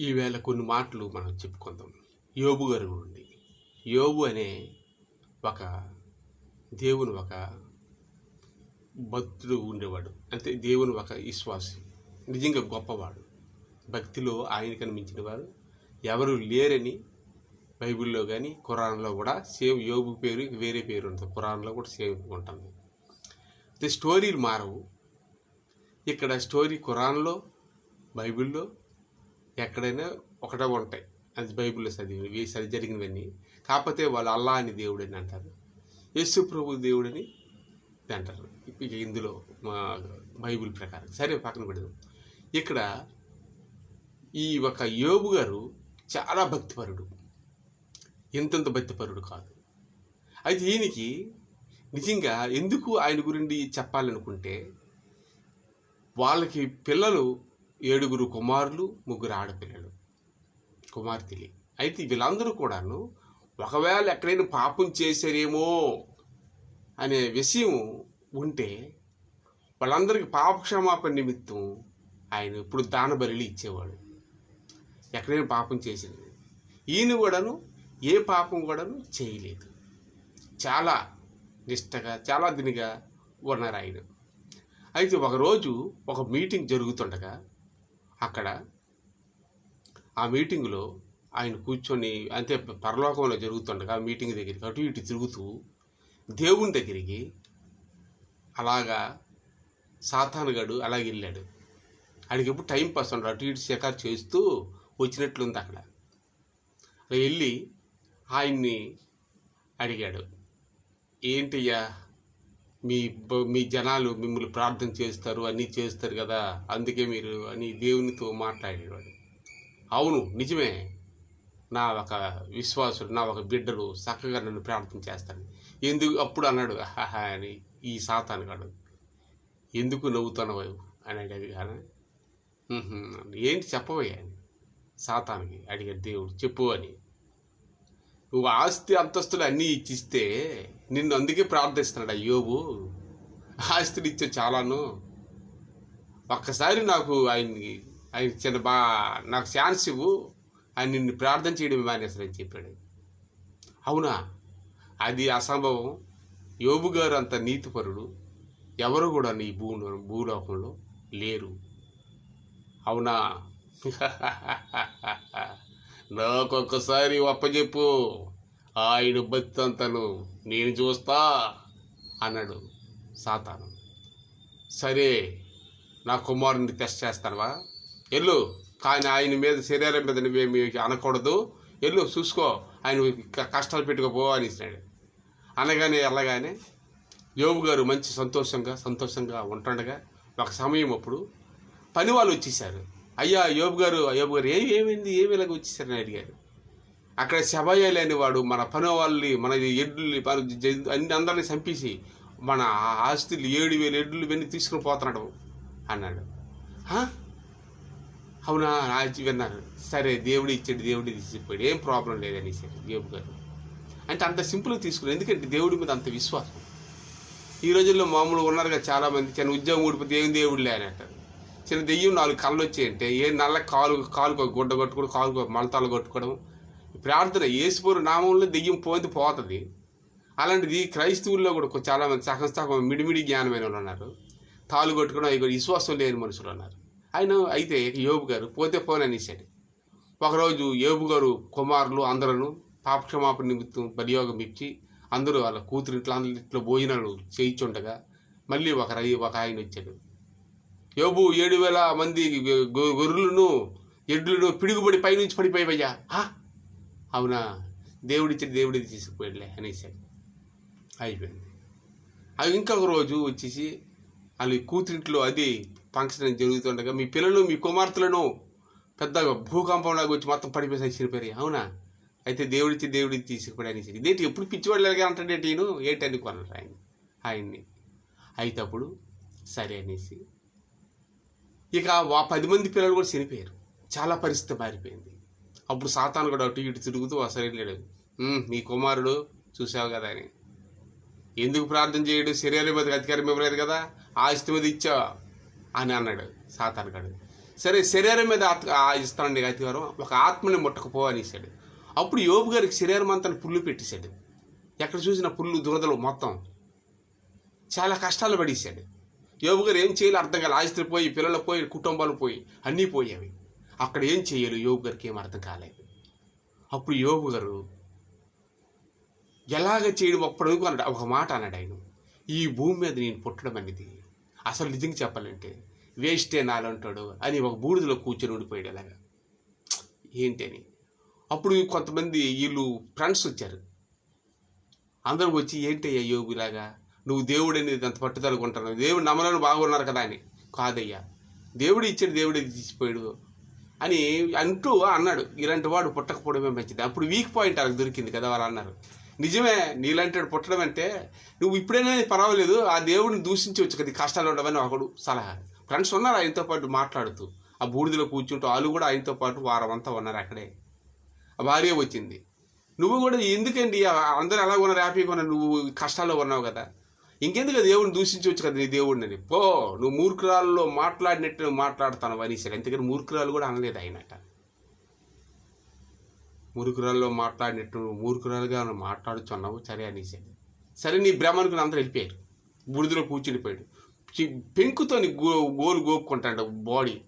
ఈవేళ కొన్ని మాటలు మనం చెప్పుకుందాం. యోబు గారి నుండి. యోబు అనే ఒక దేవుని ఒక భక్తుడు ఉండేవాడు. అంటే దేవుని ఒక విశ్వాసి. నిజంగా గొప్పవాడు. భక్తిలో ఆయనకని మించిన వారు ఎవరు లేరని బైబిల్లో కానీ ఖురాన్లో కూడా సేమ్ యోగు పేరు వేరే పేరు ఉంటుంది. ఖురాన్లో కూడా సేమ్ ఉంటుంది. అయితే స్టోరీలు మారవు. ఇక్కడ స్టోరీ ఖురాన్లో బైబిల్లో ఎక్కడైనా ఒకటే ఉంటాయి. అది బైబిల్లో చదివి సరి జరిగినవన్నీ. కాకపోతే వాళ్ళు అల్లా అని దేవుడని అంటారు. యేసు ప్రభు దేవుడని అంటారు. ఇక ఇందులో మా బైబిల్ ప్రకారం. సరే పక్కన పెడదాం. ఇక్కడ ఈ ఒక యోబు గారు చాలా భక్తిపరుడు. ఎంతంత భక్తిపరుడు కాదు. అయితే ఈయనకి నిజంగా ఎందుకు ఆయన గురించి చెప్పాలనుకుంటే వాళ్ళకి పిల్లలు ఏడుగురు కుమారులు ముగ్గురు ఆడపిల్లలు. కుమార్తెలి. అయితే వీళ్ళందరూ కూడాను ఒకవేళ ఎక్కడైనా పాపం చేశారేమో అనే విషయం ఉంటే వాళ్ళందరికీ పాపక్షమాపణ నిమిత్తం ఆయన ఇప్పుడు దాన బలిలు ఇచ్చేవాడు. ఎక్కడైనా పాపం చేసింది ఈయన కూడాను ఏ పాపం కూడాను చేయలేదు. చాలా నిష్టగా చాలా దినిగా ఉన్నారు ఆయన. అయితే ఒకరోజు ఒక మీటింగ్ జరుగుతుండగా అక్కడ ఆ మీటింగ్లో ఆయన కూర్చొని అంతే పరలోకంలో జరుగుతుండగా ఆ మీటింగ్ దగ్గరికి అటు ఇటు తిరుగుతూ దేవుని దగ్గరికి అలాగా సాతానుగాడు అలాగే వెళ్ళాడు. ఆడికి ఎప్పుడు టైం పాస్ ఉండడు అటు ఇటు శిఖర్ చేస్తూ వచ్చినట్లుంది అక్కడ. వెళ్ళి ఆయన్ని అడిగాడు ఏంటయ్యా మీ మీ జనాలు మిమ్మల్ని ప్రార్థన చేస్తారు అన్నీ చేస్తారు కదా అందుకే మీరు అని దేవునితో మాట్లాడేవాడు. అవును నిజమే. నా ఒక విశ్వాసుడు నా ఒక బిడ్డలు చక్కగా నన్ను ప్రార్థన చేస్తాను ఎందుకు అప్పుడు అన్నాడు హాహా అని ఈ సాతాను కాడు ఎందుకు నవ్వుతున్నావు? అని అడిగాడు. కానీ ఏంటి చెప్పవయ్యా? అని. సాతానికి అడిగాడు దేవుడు. చెప్పు అని. నువ్వు ఆస్తి అంతస్తులు అన్నీ ఇచ్చిస్తే నిన్ను అందుకే ప్రార్థిస్తున్నాడు అయ్యోబు. ఆస్తులు ఇచ్చే చాలాను. ఒక్కసారి నాకు ఆయన్ని ఆయన చిన్న బా నాకు ఛాన్స్ ఇవ్వు. ఆయన నిన్ను ప్రార్థన చేయడం మానేస్తాడని చెప్పాడు. అవునా? అది అసంభవం. యోబు గారు అంత నీతిపరుడు. ఎవరు కూడా నీ భూ భూలోకంలో లేరు. అవునా? నాకొక్కసారి ఒప్పజెప్పు ఆయన బతితంతను అంతను నేను చూస్తా అన్నాడు సాతాను. సరే నా కుమారుని టెస్ట్ చేస్తానవా? ఎల్లు కానీ ఆయన మీద శరీరం మీద నువ్వేమి అనకూడదు. ఎల్లు చూసుకో ఆయన కష్టాలు పెట్టుకోపో అనేసినాడు. అనగానే వెళ్ళగానే యోగు గారు మంచి సంతోషంగా సంతోషంగా ఉంటుండగా. ఒక సమయం అప్పుడు. పని వాళ్ళు వచ్చేసారు అయ్యా యోబు గారు యోబు గారు ఏం ఏమైంది? ఏమి ఇలాగ వచ్చేసారని అడిగారు. అక్కడ శవయ్య లేని వాడు మన పని వాళ్ళని మన ఎడ్లు అన్ని అందరిని చంపేసి మన ఆస్తులు ఏడు వేలు ఎడ్లు ఇవన్నీ తీసుకుని పోతున్నాడు అన్నాడు. అవునా? ఆచి విన్నారు. సరే దేవుడు ఇచ్చాడు దేవుడు తీసిపోయాడు. ఏం ప్రాబ్లం లేదనేసాడు యోబు గారు. అంటే అంత సింపుల్గా తీసుకున్నాడు ఎందుకంటే దేవుడి మీద అంత విశ్వాసం. ఈ రోజుల్లో మామూలుగా ఉన్నారుగా చాలామంది చిన్న ఉద్యోగం ఊడిపోతే ఏం దేవుడులే? అని అంటారు. చిన్న దెయ్యం నాలుగు కళ్ళు వచ్చాయంటే ఏ నల్ల కాలు కాలుకో గుడ్డ కొట్టుకోవడం కాలుకో మలతాలు కొట్టుకోవడం. ప్రార్థన ఏసుపూరు నామంలో దెయ్యం పోతే పోతుంది. అలాంటిది క్రైస్తవుల్లో కూడా చాలామంది సగం సగం మిడిమిడి జ్ఞానమైన వాళ్ళు ఉన్నారు. తాలు కొట్టుకోవడం అవి కూడా విశ్వాసం లేని మనుషులు ఉన్నారు. ఆయన అయితే యోబు గారు పోతే పోని అనేసాడు ఒకరోజు యోబు గారు కుమారులు అందరూ పాపక్షమాపణ నిమిత్తం బలియోగం ఇచ్చి అందరూ వాళ్ళ కూతురు ఇట్లా ఇట్లా భోజనాలు చేయించుండగా మళ్ళీ ఒక రై ఒక ఆయన వచ్చాడు. యోబు ఏడు వేల మంది గొర్రెలను ఎడ్లను పిడుగుబడి పైనుంచి పడిపోయావయ్యా. అవునా? దేవుడిచ్చి దేవుడిది తీసుకుపోయాడులే అనేసాడు అయిపోయింది. అవి ఇంకొక రోజు వచ్చేసి వాళ్ళ కూతురింట్లో అది ఫంక్షన్ జరుగుతుండగా మీ పిల్లలు మీ కుమార్తెలను పెద్దగా భూకంపంలాగా వచ్చి మొత్తం పడిపోయి చచ్చిపోయారు అవునా? అయితే దేవుడిచ్చి దేవుడికి తీసుకుపోయాడు అనేసి. ఇదేంటి ఎప్పుడు పిచ్చివాళ్ళగా అంటాడు ఏంటి నేను ఏంటి అనుకున్నాడు ఆయన. ఆయన్ని. అయితే అప్పుడు సరే అనేసి ఇక ఆ పది మంది పిల్లలు కూడా చనిపోయారు. చాలా పరిస్థితి మారిపోయింది. అప్పుడు సాతాను కూడా అటు ఇటు తిరుగుతూ అసలు వెళ్ళాడు మీ కుమారుడు చూసావు కదా అని. ఎందుకు ప్రార్థన చేయడు? శరీరం మీద అధికారం ఇవ్వలేదు కదా? ఆస్తి మీద ఇచ్చా అని అన్నాడు సాతాను గడు. సరే శరీరం మీద ఆత్- ఆ ఇస్తానండి అధికారం. ఒక ఆత్మని ముట్టకపో అనేసాడు అప్పుడు యోబు గారికి శరీరం అంతా పుల్లు పెట్టేశాడు. ఎక్కడ చూసిన పుల్లు దురదలు మొత్తం. చాలా కష్టాలు పడేశాడు. యోబు గారు ఏం చేయాలి అర్థం కాలేదు ఆస్తులు పోయి పిల్లలు పోయి కుటుంబాలు పోయి అన్నీ పోయేవి అక్కడ ఏం చేయాలి యోబు గారికి ఏం అర్థం కాలేదు అప్పుడు యోబు గారు ఎలాగ చేయడం అప్పుడు అన్నాడు? ఒక మాట అన్నాడు ఆయన. ఈ భూమి మీద నేను పుట్టడం అనేది అసలు నిజంగా చెప్పాలంటే వేస్టే నాలంటాడు అని ఒక బూడిదలో కూర్చొని ఉండిపోయాడు అలాగా. ఏంటి అని? అప్పుడు కొంతమంది వీళ్ళు ఫ్రెండ్స్ వచ్చారు. అందరూ వచ్చి ఏంటయ్యా యోగిలాగా నువ్వు దేవుడు అనేది అంత పట్టుదలకు ఉంటాను దేవుడు నమ్మలను బాగున్నారు కదా అని. కాదయ్యా. దేవుడు ఇచ్చాడు దేవుడు తీసిపోయాడు అని అంటూ అన్నాడు. ఇలాంటి వాడు పుట్టకపోవడమే మంచిది. అప్పుడు వీక్ పాయింట్ వాళ్ళకి దొరికింది కదా వాళ్ళు అన్నారు. నిజమే నీలాంటి వాడు పుట్టడం అంటే నువ్వు ఇప్పుడైనా పర్వాలేదు ఆ దేవుడిని దూషించవచ్చు కదా కష్టాలు ఉండవని ఒకడు సలహా. ఫ్రెండ్స్ ఉన్నారు ఆయనతో పాటు మాట్లాడుతూ. ఆ బూడిదలో కూర్చుంటూ వాళ్ళు కూడా ఆయనతో పాటు వారం అంతా ఉన్నారు అక్కడే. ఆ భార్య వచ్చింది. నువ్వు కూడా ఎందుకండి అందరూ ఎలా ఉన్నారు హ్యాపీగా ఉన్నారు నువ్వు కష్టాల్లో ఉన్నావు కదా? ఇంకెందుకు దేవుడిని దూషించవచ్చు కదా నీ దేవుడిని పో నువ్వు మూర్ఖురాల్లో మాట్లాడినట్టు నువ్వు మాట్లాడతాను అనేసాడు ఎందుకని మూర్ఖురాలు కూడా అనలేదు ఆయనట. మూర్ఖురాల్లో మాట్లాడినట్టు నువ్వు మూర్ఖురాలుగా నువ్వు మాట్లాడుచున్నావు సరే అనేసాడు సరే నీ భ్రమనుకుని అందరూ వెళ్ళిపోయారు. బుడిదలో కూర్చునిపోయాడు పెంకుతో గో గోలు గోపుకుంటాడు బాడీ.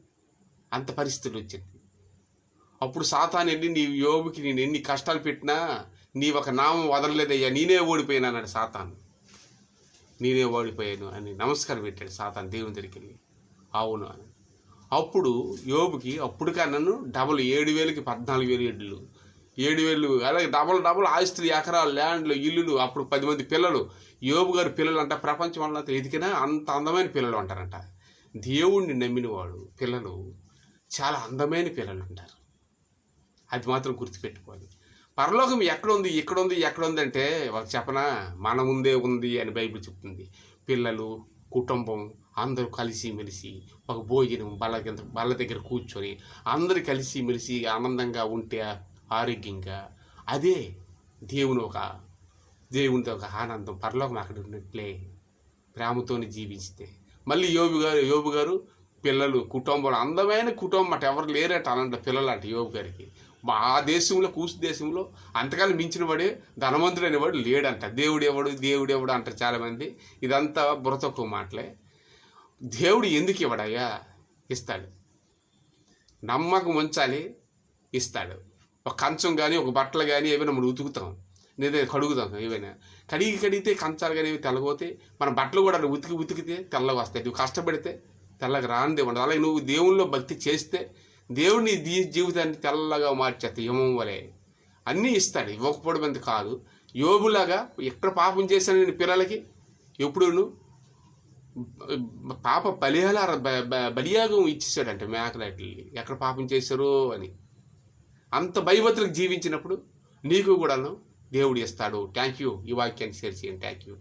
అంత పరిస్థితులు వచ్చింది. అప్పుడు సాతాన్ వెళ్ళి నీ యోబుకి నేను ఎన్ని కష్టాలు పెట్టినా నీ ఒక నామం వదలలేదయ్యా. నేనే ఓడిపోయినా అన్నాడు సాతాను. నేనే ఓడిపోయాను అని నమస్కారం పెట్టాడు సాతాన్ దేవుని దగ్గరికి వెళ్ళి. అవును అని. అప్పుడు యోబుకి అప్పుడు కన్నాను డబల్ ఏడు వేలకి పద్నాలుగు వేలు ఎడ్లు. ఏడు వేలు అలాగే డబల్ డబల్ ఆస్తులు ఎకరాలు ల్యాండ్లు ఇల్లులు అప్పుడు పది మంది పిల్లలు. యోబు గారి పిల్లలు అంట ప్రపంచం అంతా ఎదికినా అంత అందమైన పిల్లలు అంటారంట. దేవుణ్ణి నమ్మినవాడు పిల్లలు చాలా అందమైన పిల్లలు ఉంటారు అది మాత్రం గుర్తుపెట్టుకోవాలి. పరలోకం ఎక్కడ ఉంది ఇక్కడ ఉంది ఎక్కడ ఉంది అంటే ఒక చెప్పనా? మన ముందే ఉంది అని బైబిల్ చెప్తుంది. పిల్లలు కుటుంబం అందరూ కలిసి మెలిసి ఒక భోజనం బల్ల కింద బల్ల దగ్గర కూర్చొని అందరూ కలిసి మెలిసి ఆనందంగా ఉంటే ఆరోగ్యంగా అదే దేవుని ఒక దేవునితో ఒక ఆనందం పరలోకం అక్కడ ఉన్నట్లే ప్రేమతోని జీవిస్తే. మళ్ళీ యోబు గారు యోబు గారు పిల్లలు కుటుంబాలు అందమైన కుటుంబం అట ఎవరు లేరట అలాంటి పిల్లలు అంట యోబు గారికి. మా ఆ దేశంలో కూసు దేశంలో అంతకాలం మించిన వాడే ధనవంతుడు అనేవాడు లేడంట. దేవుడు ఎవడు దేవుడు ఎవడు అంటారు చాలామంది. ఇదంతా బుర్ర మాటలే. దేవుడు ఎందుకు ఇవ్వడయ్యా? ఇస్తాడు. నమ్మకం ఉంచాలి ఇస్తాడు. ఒక కంచం కానీ ఒక బట్టలు కానీ ఏమైనా మనం ఉతుకుతాం. లేదా కడుగుతాం ఏవైనా కడిగి కడిగితే కంచాలు కానీ తెల్లబోతే తెల్లగోతే మన బట్టలు కూడా ఉతికి ఉతికితే తెల్లగా వస్తాయి. నువ్వు కష్టపడితే తెల్లగా రానిదే ఉండదు. అలాగే నువ్వు దేవుల్లో భక్తి చేస్తే దేవుడిని దీ జీవితాన్ని తెల్లగా మార్చేస్తాయి యమం వలె. అన్నీ ఇస్తాడు. ఇవ్వకపోవడం అంత కాదు. యోబులాగా ఎక్కడ పాపం చేశాను నేను పిల్లలకి? ఎప్పుడూను? పాప బలియాల బ- బ- బలియాగం ఇచ్చేసాడంట మేకలాటికి ఎక్కడ పాపం చేశారో అని. అంత భయభద్రకు జీవించినప్పుడు నీకు కూడాను దేవుడు ఇస్తాడు. థ్యాంక్ యూ ఈ వాక్యాన్ని షేర్ చేయండి. Thank you